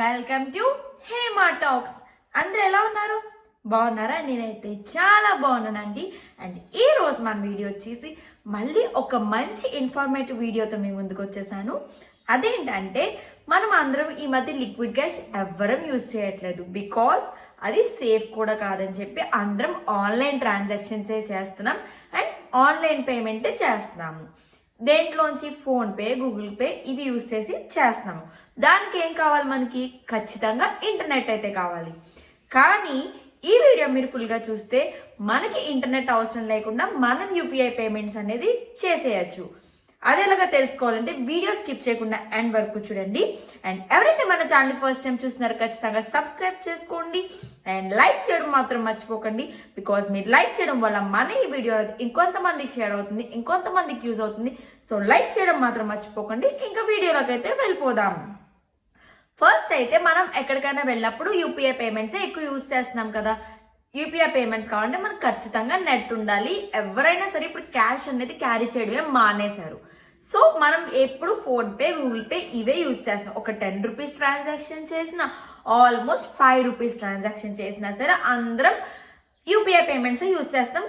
Welcome to Hema talks. అందరు ఎలా ఉన్నారు? బాగున్నారా? నేనైతే చాలా బాగున్నానండి. అండ్ ఈ రోజు మన వీడియో వచ్చేసి మళ్ళీ ఒక మంచి ఇన్ఫర్మేటివ్ వీడియోతో మేము ముందుకు వచ్చేసాను. అదేంటంటే మనం అందరం ఈ మధ్య లిక్విడ్ గ్యాస్ ఎవ్వరం యూజ్ చేయట్లేదు. బికాస్ అది సేఫ్ కూడా కాదని చెప్పి అందరం ఆన్లైన్ ట్రాన్సాక్షన్సే చేస్తున్నాం. అండ్ ఆన్లైన్ పేమెంటే చేస్తున్నాము. దేంట్లోంచి ఫోన్పే గూగుల్ పే ఇవి యూస్ చేసి చేస్తున్నాము. దానికి ఏం కావాలి మనకి? ఖచ్చితంగా ఇంటర్నెట్ అయితే కావాలి. కానీ ఈ వీడియో మీరు ఫుల్గా చూస్తే మనకి ఇంటర్నెట్ అవసరం లేకుండా మనం యూపీఐ పేమెంట్స్ అనేది చేసేయచ్చు. అది ఎలాగా తెలుసుకోవాలంటే వీడియో స్కిప్ చేయకుండా ఎండ్ వరకు చూడండి. అండ్ ఎవరైతే మన ఛానల్ ఫస్ట్ టైం చూస్తున్నారో ఖచ్చితంగా సబ్స్క్రైబ్ చేసుకోండి. అండ్ లైక్ చేయడం మాత్రం మర్చిపోకండి. బికాజ్ మీరు లైక్ చేయడం వల్ల మన ఈ వీడియో ఇంకొంతమందికి షేర్ అవుతుంది ఇంకొంతమందికి యూజ్ అవుతుంది. సో లైక్ చేయడం మాత్రం మర్చిపోకండి. ఇంకా వీడియోలోకి అయితే వెళ్ళిపోదాం. ఫస్ట్ అయితే మనం ఎక్కడికైనా వెళ్ళినప్పుడు యూపీఐ పేమెంట్స్ ఎక్కువ యూజ్ చేస్తున్నాం కదా. యూపీఐ పేమెంట్స్ కావాలంటే మనకు ఖచ్చితంగా నెట్ ఉండాలి. ఎవరైనా సరే ఇప్పుడు క్యాష్ అనేది క్యారీ చేయడమే మానేశారు. సో మనం ఎప్పుడు ఫోన్ పే గూగుల్ పే ఇవే యూజ్ చేస్తాం ఒక టెన్ రూపీస్ ట్రాన్సాక్షన్ చేసిన ఆల్మోస్ట్ ఫైవ్ రూపీస్ ట్రాన్సాక్షన్ చేసినా సరే అందరం యూపీఐ పేమెంట్స్ యూజ్ చేస్తాం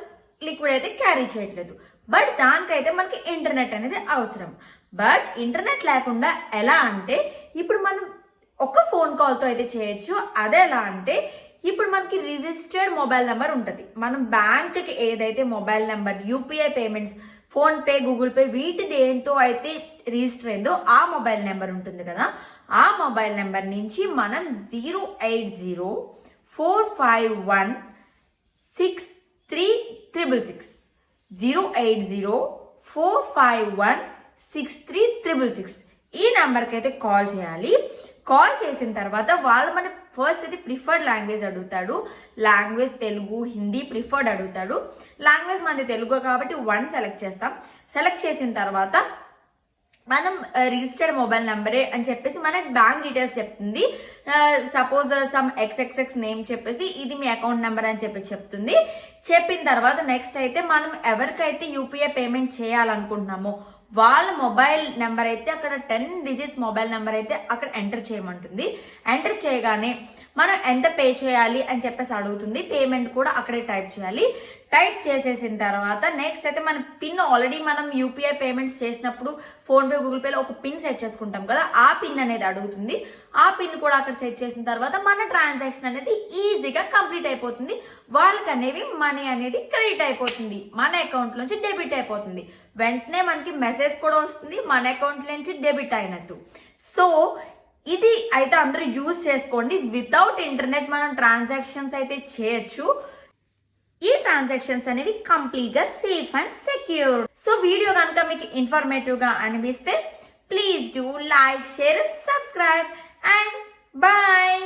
లిక్విడ్ అయితే క్యారీ చేయట్లేదు. బట్ దానికైతే మనకి ఇంటర్నెట్ అనేది అవసరం. బట్ ఇంటర్నెట్ లేకుండా ఎలా అంటే ఇప్పుడు మనం ఒక ఫోన్ కాల్తో అయితే చేయొచ్చు. అదే ఎలా అంటే ఇప్పుడు మనకి రిజిస్టర్డ్ మొబైల్ నెంబర్ ఉంటుంది. మనం బ్యాంక్కి ఏదైతే mobile number UPI payments PhonePe Google pay వీటి దేంతో అయితే రిజిస్టర్ అయిందో ఆ మొబైల్ నెంబర్ ఉంటుంది కదా. ఆ మొబైల్ నెంబర్ నుంచి మనం zero eight zero four five one six three triple six zero eight zero four five one six three triple six ఈ నెంబర్కి అయితే కాల్ చేయాలి. కాల్ చేసిన తర్వాత వాళ్ళు మన ఫస్ట్ అయితే ప్రిఫర్డ్ లాంగ్వేజ్ అడుగుతాడు. లాంగ్వేజ్ తెలుగు హిందీ ప్రిఫర్డ్ అడుగుతాడు. లాంగ్వేజ్ మనది తెలుగు కాబట్టి వన్ సెలెక్ట్ చేస్తాం. సెలెక్ట్ చేసిన తర్వాత మనం రిజిస్టర్డ్ మొబైల్ నెంబరే అని చెప్పేసి మనకి బ్యాంక్ డీటెయిల్స్ చెప్తుంది. సపోజ్ సమ్ ఎక్స్ఎక్స్ఎక్స్ నేమ్ చెప్పేసి ఇది మీ అకౌంట్ నెంబర్ అని చెప్పి చెప్తుంది. చెప్పిన తర్వాత నెక్స్ట్ అయితే మనం ఎవరికైతే యూపీఐ పేమెంట్ చేయాలనుకుంటున్నామో వాళ్ళ మొబైల్ నెంబర్ అయితే అక్కడ టెన్ డిజిట్స్ మొబైల్ నెంబర్ అయితే అక్కడ ఎంటర్ చేయమంటుంది. ఎంటర్ చేయగానే మనం ఎంత పే చేయాలి అని చెప్పేసి అడుగుతుంది. పేమెంట్ కూడా అక్కడే టైప్ చేయాలి. టైప్ చేసేసిన తర్వాత నెక్స్ట్ అయితే మన పిన్ ఆల్రెడీ మనం యూపీఐ పేమెంట్స్ చేసినప్పుడు ఫోన్పే గూగుల్ పేలో ఒక పిన్ సెట్ చేసుకుంటాం కదా ఆ పిన్ అనేది అడుగుతుంది. ఆ పిన్ కూడా అక్కడ సెట్ చేసిన తర్వాత మన ట్రాన్సాక్షన్ అనేది ఈజీగా కంప్లీట్ అయిపోతుంది. వాళ్ళకి అనేవి మనీ అనేది క్రెడిట్ అయిపోతుంది. మన అకౌంట్ నుంచి డెబిట్ అయిపోతుంది. వెంటనే మనకి మెసేజ్ కూడా వస్తుంది మన అకౌంట్ నుంచి డెబిట్ అయినట్టు. సో ఇది అయితే అందరూ యూజ్ చేసుకోండి. వితౌట్ ఇంటర్నెట్ మనం ట్రాన్సాక్షన్స్ అయితే చేయొచ్చు. ఈ ట్రాన్సాక్షన్స్ అనేవి కంప్లీట్గా safe and secure so video కనుక మీకు ఇన్ఫర్మేటివ్గా అనిపిస్తే please do like share and subscribe and bye